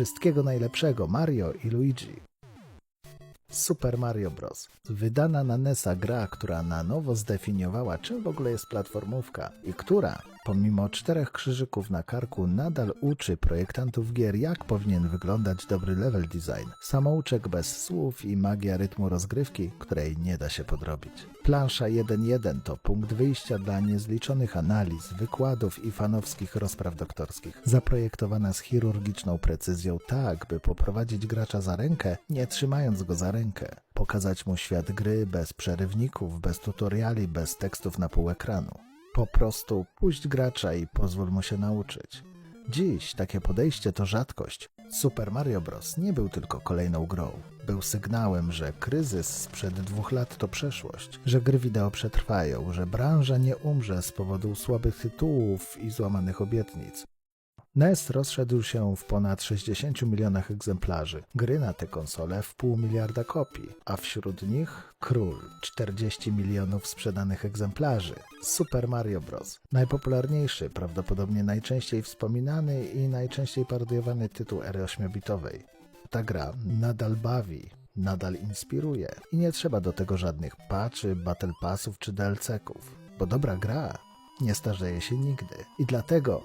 Wszystkiego najlepszego Mario i Luigi. Super Mario Bros. Wydana na NESa gra, która na nowo zdefiniowała, czym w ogóle jest platformówka i która, pomimo czterech krzyżyków na karku, nadal uczy projektantów gier, jak powinien wyglądać dobry level design. Samouczek bez słów i magia rytmu rozgrywki, której nie da się podrobić. Plansza 1.1 to punkt wyjścia dla niezliczonych analiz, wykładów i fanowskich rozpraw doktorskich. Zaprojektowana z chirurgiczną precyzją tak, by poprowadzić gracza za rękę, nie trzymając go za rękę. Pokazać mu świat gry bez przerywników, bez tutoriali, bez tekstów na pół ekranu. Po prostu puść gracza i pozwól mu się nauczyć. Dziś takie podejście to rzadkość. Super Mario Bros. nie był tylko kolejną grą. Był sygnałem, że kryzys sprzed dwóch lat to przeszłość, że gry wideo przetrwają, że branża nie umrze z powodu słabych tytułów i złamanych obietnic. NES rozszedł się w ponad 60 milionach egzemplarzy, gry na te konsole w pół miliarda kopii, a wśród nich Król 40 milionów sprzedanych egzemplarzy, Super Mario Bros. Najpopularniejszy, prawdopodobnie najczęściej wspominany i najczęściej parodiowany tytuł ery 8-bitowej. Ta gra nadal bawi, nadal inspiruje i nie trzeba do tego żadnych patchy, battle passów czy DLC-ków, bo dobra gra nie starzeje się nigdy. I dlatego